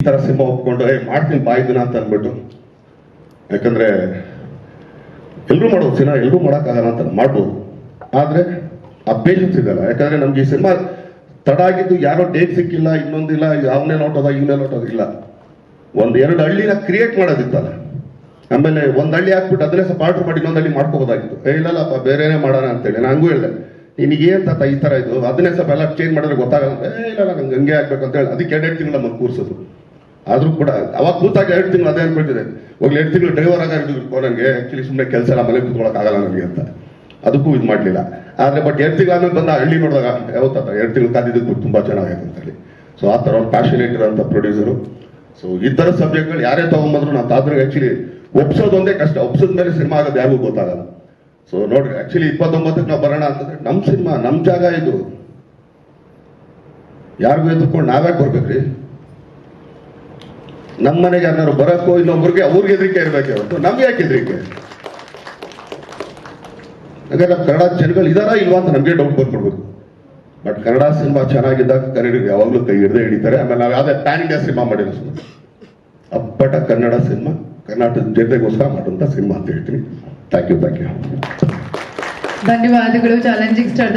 ಈ ತರ ಸಿಂಹ ಒಪ್ಕೊಂಡು ಏ, ಮಾಡ್ತೀನಿ ಬಾಯ್ದಿನ ಅಂತ ಅಂದ್ಬಿಟ್ಟು. ಯಾಕಂದ್ರೆ ಎಲ್ಲರೂ ಮಾಡೋದು ಸಿನಿಮಾ ಎಲ್ಲರೂ ಮಾಡೋಕ್ಕಾಗಲ್ಲ ಅಂತ ಮಾಡ್ಬೋದು. ಆದ್ರೆ ಆ ಪೇಷನ್ಸ್ ಇದೆಲ್ಲ ಯಾಕಂದ್ರೆ ನಮ್ಗೆ ಈ ಸಿನಿಮಾ ತಡ ಆಗಿದ್ದು ಯಾರೋ ಡೇಟ್ ಸಿಕ್ಕಿಲ್ಲ, ಇನ್ನೊಂದಿಲ್ಲ, ಅವನೇ ನೋಟೋದ ಇವನೇ ನೋಟೋದಿಲ್ಲ ಒಂದ್ ಎರಡು ಹಳ್ಳಿನ ಕ್ರಿಯೇಟ್ ಮಾಡೋದಿತ್ತಲ್ಲ. ಆಮೇಲೆ ಒಂದ್ ಹಳ್ಳಿ ಹಾಕ್ಬಿಟ್ಟು ಅದನ್ನೇ ಸ್ವಲ್ಪ ಆರ್ಡರ್ ಮಾಡಿ ಇನ್ನೊಂದು ಹಳ್ಳಿ ಮಾಡ್ಕೋಬೋದಾಗಿತ್ತು. ಏ ಇಲ್ಲಲ್ಲಪ್ಪ ಬೇರೆನೇ ಮಾಡೋಣ ಅಂತೇಳಿ. ನಾನು ಹಂಗೂ ಹೇಳಿದೆ. ನಿಮಗೆ ಏನ್ ತಾತ ಈ ತರ ಇದು? ಅದನ್ನೇ ಸ್ವಲ್ಪ ಎಲ್ಲ ಚೇಂಜ್ ಮಾಡಿದ್ರೆ ಗೊತ್ತಾಗಲ್ಲ. ಇಲ್ಲ ನಂಗೆ ಹಂಗೆ ಆಗ್ಬೇಕು ಅಂತ ಹೇಳಿ. ಅದಕ್ಕೆ ಎರಡೆರಡು ತಿಂಗಳ ಮಗ ಕೂರ್ಸೋದು. ಆದ್ರೂ ಕೂಡ ಅವಾಗ ಕೂತಾಗ ಎರಡು ತಿಂಗಳು ಅದೇ ಅನ್ಕೊಳ್ತಿದೆ ಹೋಗ್ಲಿ, ಎರಡು ತಿಂಗಳು ಡ್ರೈವರ್ ಆಗ ನನಗೆ ಆ್ಯಕ್ಚುಲಿ ಸುಮ್ಮನೆ ಕೆಲಸ ಎಲ್ಲ ಮನೆ ಕೂತ್ಕೊಳಕ್ ಆಗಲ್ಲ ನನಗೆ ಅಂತ. ಅದಕ್ಕೂ ಇದು ಮಾಡಲಿಲ್ಲ. ಆದ್ರೆ ಬಟ್ ಎರಡು ತಿಂಗಳು ಆದ್ಮೇಲೆ ಬಂದ ಹಳ್ಳಿ ನೋಡಿದಾಗ ಯಾವತ್ತ ಎರಡು ತಿಂಗಳು ಕಾದಿದ್ದಕ್ಕೆ ತುಂಬಾ ಚೆನ್ನಾಗೈತೆ ಅಂತ ಹೇಳಿ. ಸೊ ಆ ಥರ ಒಂದು ಪ್ಯಾಷನೇಟ್ ಇರೋಂಥ ಪ್ರೊಡ್ಯೂಸರು ಸೊ ಈ ತರ ಸಬ್ಜೆಕ್ಟ್ಗಳು ಯಾರೇ ತಗೊಂಬಂದ್ರು ನಾವು ತಾದ್ರೆ ಆಕ್ಚುಲಿ ಒಪ್ಸೋದೊಂದೇ ಕಷ್ಟ. ಒಪ್ಸದ ಮೇಲೆ ಸಿನಿಮಾ ಆಗೋದು ಯಾರಿಗೂ ಗೊತ್ತಾಗಲ್ಲ. ಸೊ ನೋಡ್ರಿ ಆ್ಯಕ್ಚುಲಿ ಇಪ್ಪತ್ತೊಂಬತ್ತಕ್ಕೆ ನಾವು ಬರೋಣ ಅಂತಂದ್ರೆ ನಮ್ಮ ಸಿನಿಮಾ ನಮ್ಮ ಜಾಗ ಇದು. ಯಾರಿಗೂ ಎದ್ಕೊಂಡು ನಾವ್ಯಾಕೆ ಬರ್ಬೇಕ್ರಿ? ನಮ್ಮ ಮನೆಗೆ ಯಾರು ಬರಕ್ಕೋ ಇನ್ನೊಬ್ರಿಗೆ ಅವ್ರಿಗೆ ಹೆದರಿಕೆ ಇರ್ಬೇಕು ಅವತ್ತು ನಮ್ಗೆ ಯಾಕೆ ಹೆದರಿಕೆ? ಹಾಗಾದ್ರೆ ಕನ್ನಡ ಜನಗಳು ಇದಾರಾ ಇಲ್ವಾ ಅಂತ ನಮಗೆ ಡೌಟ್ ಬಂದ್ಬಿಡ್ಬೇಕು ಬಟ್ ಕನ್ನಡ ಸಿನಿಮಾ ಚೆನ್ನಾಗಿದ್ದಾಗ ಕನ್ನಡಿಗರು ಯಾವಾಗಲೂ ಕೈ ಹಿಡ್ದೇ ಹಿಡಿತಾರೆ. ಆಮೇಲೆ ನಾವು ಯಾವುದೇ ಪ್ಯಾನ್ ಇಂಡಿಯಾ ಸಿನಿಮಾ ಮಾಡಿರೋ ಸುಮ್ಮನೆ ಅಪ್ಪಟ ಕನ್ನಡ ಸಿನಿಮಾ, ಕರ್ನಾಟಕದ ಜನತೆಗೋಸ್ಕರ ಮಾಡುವಂಥ ಸಿನಿಮಾ ಅಂತ ಹೇಳ್ತೀನಿ. ಥ್ಯಾಂಕ್ ಯು ಥ್ಯಾಂಕ್ ಯು ಧನ್ಯವಾದಗಳು. Challenging star